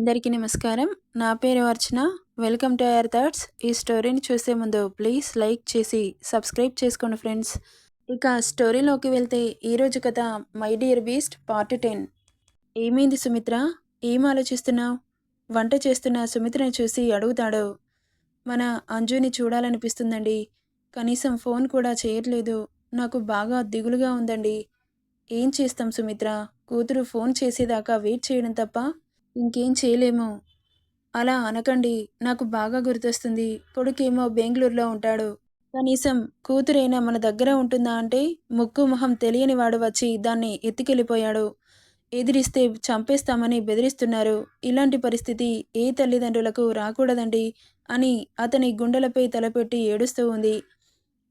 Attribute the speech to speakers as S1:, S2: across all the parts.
S1: అందరికీ నమస్కారం. నా పేరు Archana. Welcome to our thoughts. ఈ స్టోరీని చూసే ముందు ప్లీజ్ లైక్ చేసి సబ్స్క్రైబ్ చేసుకోండి ఫ్రెండ్స్. ఇక స్టోరీలోకి వెళ్తే ఈరోజు కథ my dear beast part ten. ఏమైంది సుమిత్ర? ఏం ఆలోచిస్తున్నావు? వంట చేస్తున్న సుమిత్రని చూసి అడుగుతాడు. మన అంజుని చూడాలనిపిస్తుందండి. కనీసం ఫోన్ కూడా చేయట్లేదు. నాకు బాగా దిగులుగా ఉందండి. ఏం చేస్తాం సుమిత్ర? కూతురు ఫోన్ చేసేదాకా వెయిట్ చేయడం తప్ప ఇంకేం చేయలేము. అలా అనకండి. నాకు బాగా గుర్తొస్తుంది. కొడుకేమో బెంగళూరులో ఉంటాడు. కనీసం కూతురైనా మన దగ్గర ఉంటుందా అంటే ముక్కు మొహం తెలియని వాడు వచ్చి దాన్ని ఎత్తుకెళ్ళిపోయాడు. ఎదిరిస్తే చంపేస్తామని బెదిరిస్తున్నారు. ఇలాంటి పరిస్థితి ఏ తల్లిదండ్రులకు రాకూడదండి అని అతని గుండెలపై తలపెట్టి ఏడుస్తూ ఉంది.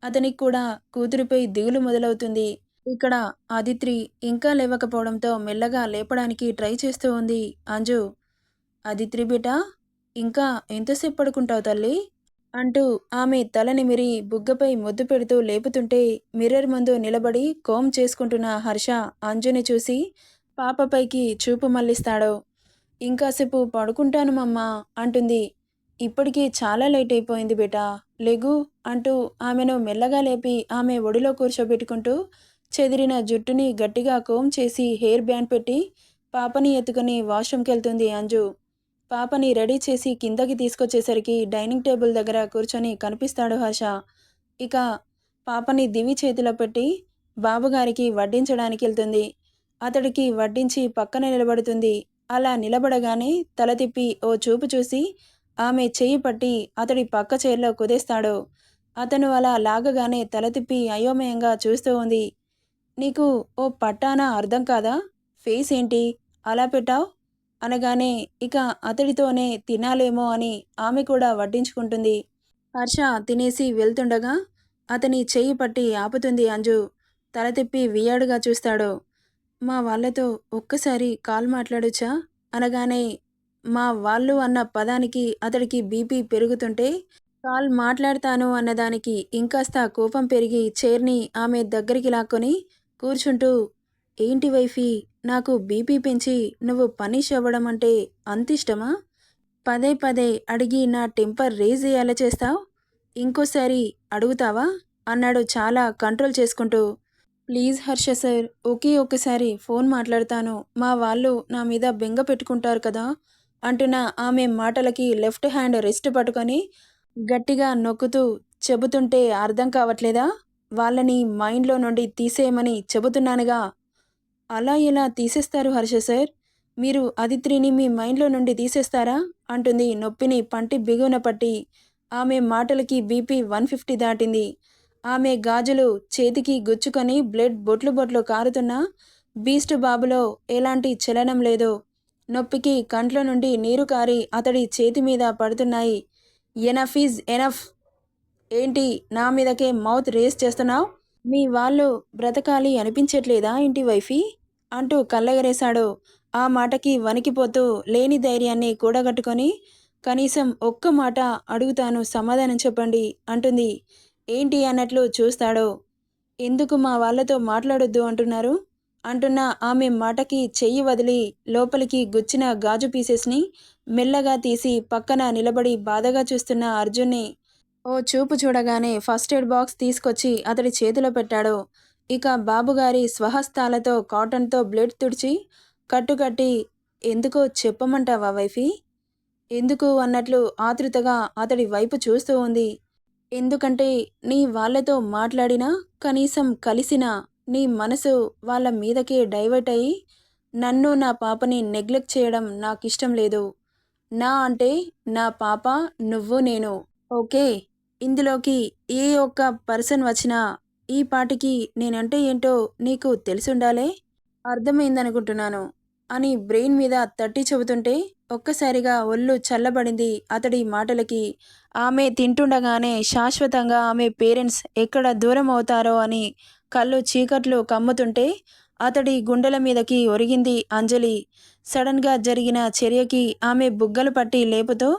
S1: అతనికి కూడా కూతురిపై దిగులు మొదలవుతుంది. ఇక్కడ ఆదిత్రి ఇంకా లేవకపోవడంతో మెల్లగా లేపడానికి ట్రై చేస్తూ ఉంది. అంజు ఆదిత్రి బిడ్డ ఇంకా ఎంతసేపు పడుకుంటావు తల్లి? అంటూ ఆమె తలని మిరి బుగ్గపై ముద్దు పెడుతూ లేపుతుంటే మిర్రర్ ముందు నిలబడి కోమ్ చేసుకుంటున్న హర్ష అంజుని చూసి పాపపైకి చూపు మళ్ళిస్తాడు. ఇంకాసేపు పడుకుంటాను మమ్మా అంటుంది. ఇప్పటికీ చాలా లేట్ అయిపోయింది బేటా లెగు అంటూ ఆమెను మెల్లగా లేపి ఆమె ఒడిలో కూర్చోబెట్టుకుంటూ చెదిరిన జుట్టుని గట్టిగా కోమ్ చేసి హెయిర్ బ్యాండ్ పెట్టి పాపని ఎత్తుకుని వాష్రూమ్కి వెళ్తుంది అంజు. పాపని రెడీ చేసి కిందకి తీసుకొచ్చేసరికి డైనింగ్ టేబుల్ దగ్గర కూర్చొని కనిపిస్తాడు హర్ష. ఇక పాపని దివి చేతిలో పెట్టి బాబుగారికి వడ్డించడానికి వెళ్తుంది. అతడికి వడ్డించి పక్కన నిలబడుతుంది. అలా నిలబడగానే తల తిప్పి ఓ చూపు చూసి ఆమె చెయ్యి పట్టి అతడి పక్క చైర్లో కుదేస్తాడు. అతను అలా లాగగానే తల తిప్పి అయోమయంగా చూస్తూ ఉంది. నీకు ఓ పట్టానా అర్థం కాదా? ఫేస్ ఏంటి? అలా పెట్టావు? అనగానే ఇక అతడితోనే తినాలేమో అని ఆమె కూడా వడ్డించుకుంటుంది. హర్ష తినేసి వెళ్తుండగా అతని చెయ్యి పట్టి ఆపుతుంది అంజు. తల తిప్పి వియాడుగా చూస్తాడు. మా వాళ్ళతో ఒక్కసారి కాల్ మాట్లాడొచ్చా? అనగానే మా వాళ్ళు అన్న పదానికి అతడికి బీపీ పెరుగుతుంటే కాల్ మాట్లాడతాను అన్నదానికి ఇంకాస్త కోపం పెరిగి చైర్ని ఆమె దగ్గరికి లాక్కొని కూర్చుంటూ ఏంటి వైఫీ నాకు బీపీ పెంచి నువ్వు పనిష్ అవ్వడం అంటే అంత ఇష్టమా? పదే పదే అడిగి నా టెంపర్ రేజ్ అయ్యేలా చేస్తావు? ఇంకోసారి అడుగుతావా? అన్నాడు చాలా కంట్రోల్ చేసుకుంటూ. ప్లీజ్ హర్ష సార్ ఒకే ఒక్కసారి ఫోన్ మాట్లాడతాను. మా వాళ్ళు నా మీద బెంగ పెట్టుకుంటారు కదా అంటున్న ఆమె మాటలకి లెఫ్ట్ హ్యాండ్ రెస్ట్ పట్టుకొని గట్టిగా నొక్కుతూ చెబుతుంటే అర్థం కావట్లేదా? వాళ్ళని మైండ్లో నుండి తీసేయమని చెబుతున్నానుగా. అలా ఇలా తీసేస్తారు హర్ష సార్? మీరు అదిత్రిని మీ మైండ్లో నుండి తీసేస్తారా? అంటుంది నొప్పిని పంటి బిగున పట్టి. ఆమె మాటలకి బీపీ వన్ ఫిఫ్టీ దాటింది. ఆమె గాజులు చేతికి గుచ్చుకొని బ్లడ్ బొట్లు బొట్లు కారుతున్నా బీస్ట్ బాబులో ఎలాంటి చలనం లేదు. నొప్పికి కంట్లో నుండి నీరు కారి అతడి చేతి మీద పడుతున్నాయి. Enough is enough. ఏంటి నా మీదకే మౌత్ రేస్ చేస్తున్నావు? మీ వాళ్ళు బ్రతకాలి అనిపించట్లేదా ఇంటి వైఫీ? అంటూ కళ్ళగరేశాడు. ఆ మాటకి వణికిపోతూ లేని ధైర్యాన్ని కూడగట్టుకొని కనీసం ఒక్క మాట అడుగుతాను సమాధానం చెప్పండి అంటుంది. ఏంటి అన్నట్లు చూస్తాడు. ఎందుకు మా వాళ్ళతో మాట్లాడొద్దు అంటున్నారు? అంటున్న ఆమె మాటకి చెయ్యి వదిలి లోపలికి గుచ్చిన గాజు పీసెస్ని మెల్లగా తీసి పక్కన నిలబడి బాధగా చూస్తున్న అర్జున్ని ఓ చూపు చూడగానే ఫస్ట్ ఎయిడ్ బాక్స్ తీసుకొచ్చి అతడి చేతిలో పెట్టాడు. ఇక బాబుగారి స్వహస్తాలతో కాటన్తో బ్లడ్ తుడిచి కట్టుకట్టి ఎందుకో చెప్పమంటావా వైఫీ? ఎందుకు అన్నట్లు ఆతృతగా అతడి వైపు చూస్తూ ఉంది. ఎందుకంటే నీ వాళ్ళతో మాట్లాడినా కనీసం కలిసినా నీ మనసు వాళ్ళ మీదకే డైవర్ట్ అయ్యి నన్ను నా పాపని నెగ్లెక్ట్ చేయడం నాకు ఇష్టం లేదు. నా అంటే నా పాప నువ్వు నేను. ఓకే ఇందులోకి ఏ ఒక్క పర్సన్ వచ్చినా ఈ పాటికి నేనంటే ఏంటో నీకు తెలిసుండాలే? అర్థమైందనుకుంటున్నాను. అని బ్రెయిన్ మీద తట్టి చెబుతుంటే ఒక్కసారిగా ఒళ్ళు చల్లబడింది అతడి మాటలకి. ఆమె తింటుండగానే శాశ్వతంగా ఆమె పేరెంట్స్ ఎక్కడ దూరం అవుతారో అని కళ్ళు చీకట్లు కమ్ముతుంటే అతడి గుండెల మీదకి ఒరిగింది అంజలి. సడన్గా జరిగిన చర్యకి ఆమె బుగ్గలు పట్టి లేపుతూ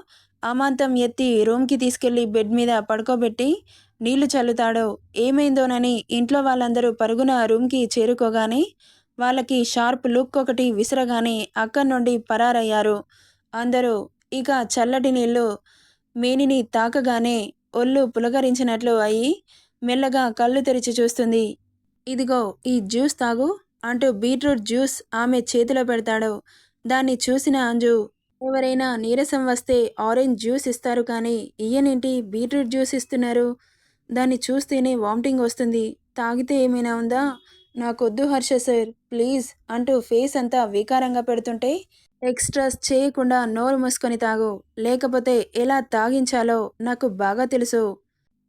S1: అమాంతం ఎత్తి రూమ్కి తీసుకెళ్ళి బెడ్ మీద పడుకోబెట్టి నీళ్ళు చల్లుతాడో ఏమైందోనని ఇంట్లో వాళ్ళందరూ పరుగున రూమ్కి చేరుకోగానే వాళ్ళకి షార్ప్ లుక్ ఒకటి విసరగానే అక్కడి నుండి పరారయ్యారు. అందరూ ఇక చల్లటి నీళ్ళు మేనిని తాకగానే ఒళ్ళు పులకరించినట్లు అయి మెల్లగా కళ్ళు తెరిచి చూస్తుంది. ఇదిగో ఈ జ్యూస్ తాగు అంటూ బీట్రూట్ జ్యూస్ ఆమె చేతిలో పెడతాడు. దాన్ని చూసిన అంజు ఎవరైనా నీరసం వస్తే ఆరెంజ్ జ్యూస్ ఇస్తారు కానీ ఈయనేంటి బీట్రూట్ జ్యూస్ ఇస్తున్నారు? దాన్ని చూస్తేనే వామిటింగ్ వస్తుంది. తాగితే ఏమైనా ఉందా? నాకొద్దు హర్ష సార్ ప్లీజ్ అంటూ ఫేస్ అంతా వికారంగా పెడుతుంటే ఎక్స్ట్రాస్ చేయకుండా నోరు మూసుకొని తాగు. లేకపోతే ఎలా తాగించాలో నాకు బాగా తెలుసు.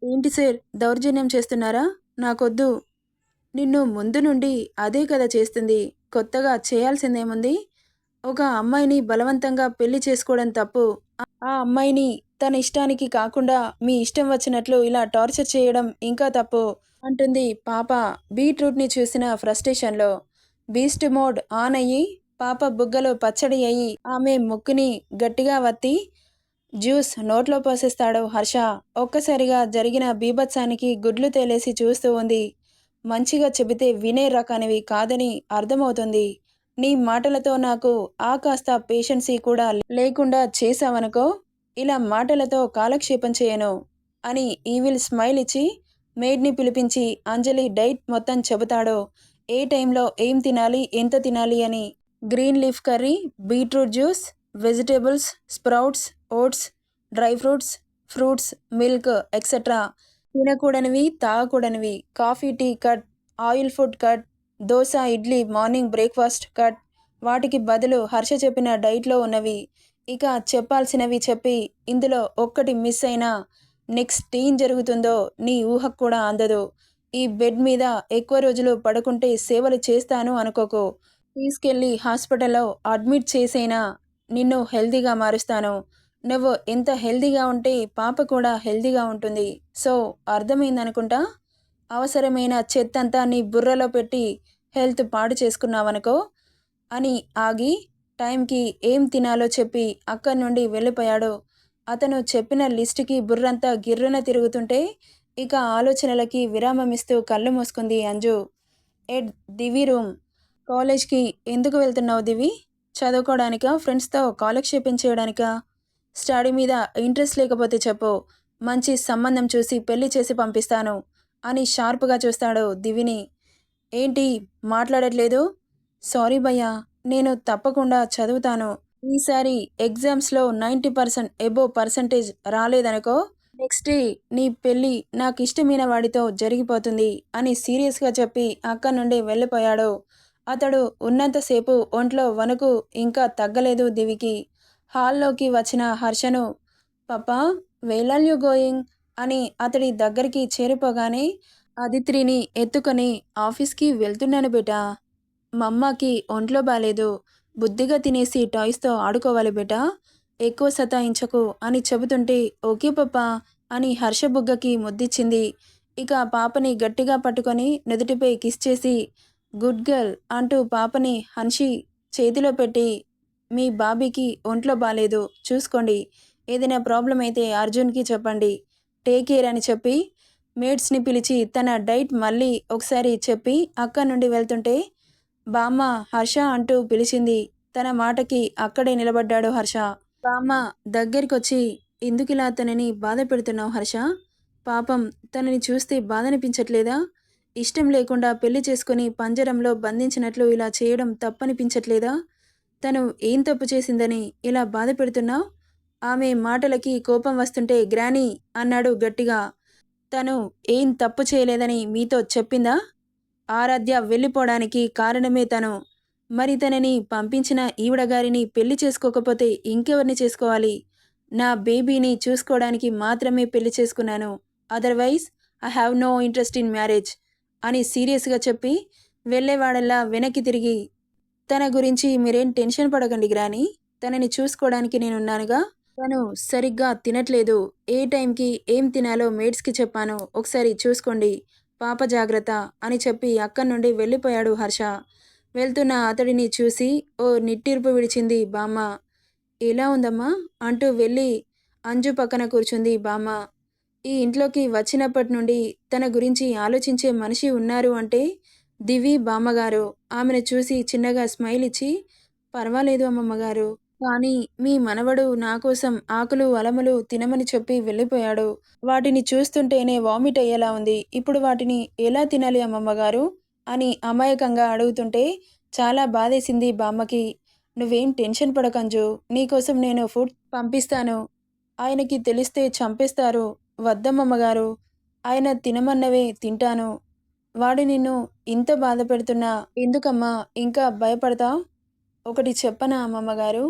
S1: ఏంటి సార్ దౌర్జన్యం చేస్తున్నారా? నాకొద్దు. నిన్ను ముందు నుండి అదే కదా చేస్తుంది. కొత్తగా చేయాల్సిందేముంది? ఒక అమ్మాయిని బలవంతంగా పెళ్ళి చేసుకోవడం తప్పు. ఆ అమ్మాయిని తన ఇష్టానికి కాకుండా మీ ఇష్టం వచ్చినట్లు ఇలా టార్చర్ చేయడం ఇంకా తప్పు అంటుంది పాప బీట్రూట్ని చూసిన ఫ్రస్ట్రేషన్లో. బీస్ట్ మోడ్ ఆన్ అయ్యి పాప బుగ్గలో పచ్చడి అయ్యి ఆమె ముక్కుని గట్టిగా వత్తి జ్యూస్ నోట్లో పోసేస్తాడు హర్ష. ఒక్కసారిగా జరిగిన బీభత్సానికి గుడ్లు తేలేసి చూస్తూ ఉంది. మంచిగా చెబితే వినే రకానివి కాదని అర్థమవుతుంది. నీ మాటలతో నాకు ఆ కాస్త పేషెన్సీ కూడా లేకుండా చేశావనుకో ఇలా మాటలతో కాలక్షేపం చేయను అని ఈవిల్ స్మైల్ ఇచ్చి మేడ్ని పిలిపించి అంజలి డైట్ మొత్తం చెబుతాడో. ఏ టైంలో ఏం తినాలి ఎంత తినాలి అని green leaf curry beetroot juice vegetables sprouts oats dry fruits fruits milk etcetera తినకూడనివి తాగకూడనివి. Coffee tea cut oil food cut dosa idli morning breakfast cut. వాటికి బదులు హర్ష చెప్పిన డైట్లో ఉన్నవి. ఇక చెప్పాల్సినవి చెప్పి ఇందులో ఒక్కటి మిస్ అయినా నెక్స్ట్ ఏం జరుగుతుందో నీ ఊహకు కూడా అందదు. ఈ బెడ్ మీద ఎక్కువ రోజులు పడుకుంటే సేవలు చేస్తాను అనుకోకు. తీసుకెళ్ళి హాస్పిటల్లో అడ్మిట్ చేసైనా నిన్ను హెల్దీగా మారుస్తాను. నువ్వు ఎంత హెల్దీగా ఉంటే పాప కూడా హెల్దీగా ఉంటుంది. సో అర్థమైందనుకుంటా? అవసరమైన చెత్తంతా నీ బుర్రలో పెట్టి హెల్త్ పాడు చేసుకున్నావనుకో? అని ఆగి టైంకి ఏం తినాలో చెప్పి అక్కడి నుండి వెళ్ళిపోయాడు. అతను చెప్పిన లిస్టుకి బుర్రంతా గిర్రున తిరుగుతుంటే ఇక ఆలోచనలకి విరామమిస్తూ కళ్ళు మూసుకుంది అంజు. ఎడ్ దివి రూమ్. కాలేజ్కి ఎందుకు వెళ్తున్నావు దివి? చదువుకోవడానికా ఫ్రెండ్స్తో కాలక్షేపం చేయడానికా? స్టడీ మీద ఇంట్రెస్ట్ లేకపోతే చెప్పు. మంచి సంబంధం చూసి పెళ్ళి చేసి పంపిస్తాను. అని షార్ప్గా చూస్తాడు దివిని. ఏంటి? మాట్లాడట్లేదు? సారీ భయ్యా నేను తప్పకుండా చదువుతాను. ఈసారి ఎగ్జామ్స్లో నైంటీ పర్సెంట్ ఎబో పర్సంటేజ్ రాలేదనుకో నెక్స్ట్ నీ పెళ్ళి నాకు ఇష్టమైన వాడితో జరిగిపోతుంది అని సీరియస్గా చెప్పి అక్కడి నుండి వెళ్ళిపోయాడు. అతడు ఉన్నంతసేపు ఒంట్లో వణుకు ఇంకా తగ్గలేదు దివికి. హాల్లోకి వచ్చిన హర్షను పప్పా వేలాల్ యూ గోయింగ్ అని అతడి దగ్గరికి చేరిపోగానే అదిత్రిని ఎత్తుకొని ఆఫీస్కి వెళ్తున్నాను బేటా. మమ్మకి ఒంట్లో బాలేదు. బుద్ధిగా తినేసి టాయ్స్తో ఆడుకోవాలి బేటా. ఎక్కువ సతాయించకు అని చెబుతుంటే ఓకే పప్పా అని హర్ష బుగ్గకి ముద్దిచ్చింది. ఇక పాపని గట్టిగా పట్టుకొని నుదుటిపై కిస్ చేసి గుడ్ గర్ల్ అంటూ పాపని హన్షి చేతిలో పెట్టి మీ బాబీకి ఒంట్లో బాలేదు. చూసుకోండి. ఏదైనా ప్రాబ్లం అయితే అర్జున్కి చెప్పండి. టేక్ కేర్ అని చెప్పి మేట్స్ని పిలిచి తన డైట్ మళ్ళీ ఒకసారి చెప్పి అక్క నుండి వెళ్తుంటే బామ్మ హర్ష అంటూ పిలిచింది. తన మాటకి అక్కడే నిలబడ్డాడు హర్ష. బామ్మ దగ్గరికొచ్చి ఎందుకిలా తనని బాధ పెడుతున్నావు హర్ష? పాపం తనని చూస్తే బాధ అనిపించట్లేదా? ఇష్టం లేకుండా పెళ్ళి చేసుకుని పంజరంలో బంధించినట్లు ఇలా చేయడం తప్పనిపించట్లేదా? తను ఏం తప్పు చేసిందని ఇలా బాధ పెడుతున్నావు? ఆమె మాటలకి కోపం వస్తుంటే గ్రానీ అన్నాడు గట్టిగా. తను ఏం తప్పు చేయలేదని మీతో చెప్పిందా? ఆరాధ్య వెళ్ళిపోవడానికి కారణమే తను. మరి తనని పంపించిన ఈవిడగారిని పెళ్ళి చేసుకోకపోతే ఇంకెవరిని చేసుకోవాలి? నా బేబీని చూసుకోవడానికి మాత్రమే పెళ్ళి చేసుకున్నాను. Otherwise I have no interest in marriage అని సీరియస్గా చెప్పి వెళ్ళేవాడల్లా వెనక్కి తిరిగి తన గురించి మీరేం టెన్షన్ పడకండి గ్రాని. తనని చూసుకోవడానికి నేనున్నానుగా? తను సరిగ్గా తినట్లేదు. ఏ టైంకి ఏం తినాలో మేడ్స్కి చెప్పాను. ఒకసారి చూసుకోండి. పాప జాగ్రత్త అని చెప్పి అక్కడి నుండి వెళ్ళిపోయాడు హర్ష. వెళ్తున్న అతడిని చూసి ఓ నిట్టిర్పు విడిచింది బామ్మ. ఎలా ఉందమ్మా? అంటూ వెళ్ళి అంజు పక్కన కూర్చుంది బామ్మ. ఈ ఇంట్లోకి వచ్చినప్పటి నుండి తన గురించి ఆలోచించే మనిషి ఉన్నారు అంటే దివి బామ్మగారు. ఆమెను చూసి చిన్నగా స్మైల్ ఇచ్చి పర్వాలేదు అమ్మమ్మగారు. కానీ మీ మనవడు నా కోసం ఆకులు అలములు తినమని చెప్పి వెళ్ళిపోయాడు. వాటిని చూస్తుంటేనే వామిట్ అయ్యేలా ఉంది. ఇప్పుడు వాటిని ఎలా తినాలి అమ్మమ్మగారు? అని అమాయకంగా అడుగుతుంటే చాలా బాధేసింది బామ్మకి. నువ్వేం టెన్షన్ పడకంజు నీకోసం నేను ఫుడ్ పంపిస్తాను. ఆయనకి తెలిస్తే చంపేస్తారు. వద్దమ్మమ్మగారు. ఆయన తినమన్నవే తింటాను. వాడు నిన్ను ఇంత బాధ పెడుతున్నా ఎందుకమ్మా? ఇంకా భయపడతావు? ఒకటి చెప్పనా అమ్మమ్మగారు?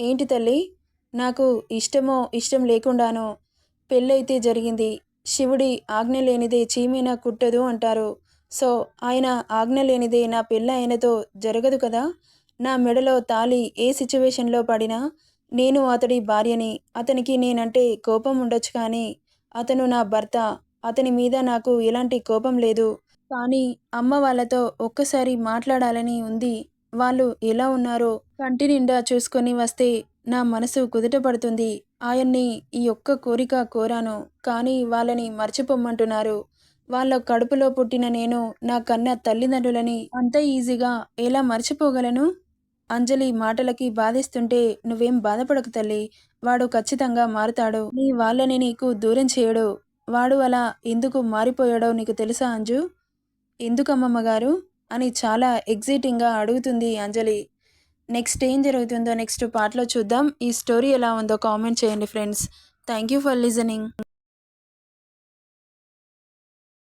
S1: ఏంటి తల్లి? నాకు ఇష్టమో ఇష్టం లేకుండానో పెళ్ళైతే జరిగింది. శివుడి ఆజ్ఞ లేనిదే చీమైనా కుట్టదు అంటారు. సో ఆయన ఆజ్ఞ లేనిదే నా పెళ్ళి ఆయనతో జరగదు కదా? నా మెడలో తాళి ఏ సిచ్యువేషన్లో పడినా నేను అతడి భార్యని. అతనికి నేనంటే కోపం ఉండొచ్చు కానీ అతను నా భర్త. అతని మీద నాకు ఎలాంటి కోపం లేదు. కానీ అమ్మ వాళ్ళతో ఒక్కసారి మాట్లాడాలని ఉంది. వాళ్ళు ఎలా ఉన్నారో కంటి నిండా చూసుకొని వస్తే నా మనసు కుదుట పడుతుంది ఆయన్ని ఈ ఒక్క కోరిక కోరాను కానీ వాళ్ళని మర్చిపోమ్మంటున్నారు వాళ్ళ కడుపులో పుట్టిన నేను నా కన్న తల్లిదండ్రులని అంత ఈజీగా ఎలా మర్చిపోగలను? అంజలి మాటలకి బాధిస్తుంటే నువ్వేం బాధపడకు తల్లి. వాడు ఖచ్చితంగా మారుతాడు. నీ వాళ్ళని నీకు దూరం చేయడు. వాడు అలా ఎందుకు మారిపోయాడో నీకు తెలుసా అంజు? ఎందుకమ్మమ్మ గారు? అని చాలా ఎగ్జైటింగ్గా అడుగుతుంది అంజలి. నెక్స్ట్ ఏం జరుగుతుందో నెక్స్ట్ పార్ట్లో చూద్దాం. ఈ స్టోరీ ఎలా ఉందో కామెంట్ చేయండి friends thank you for listening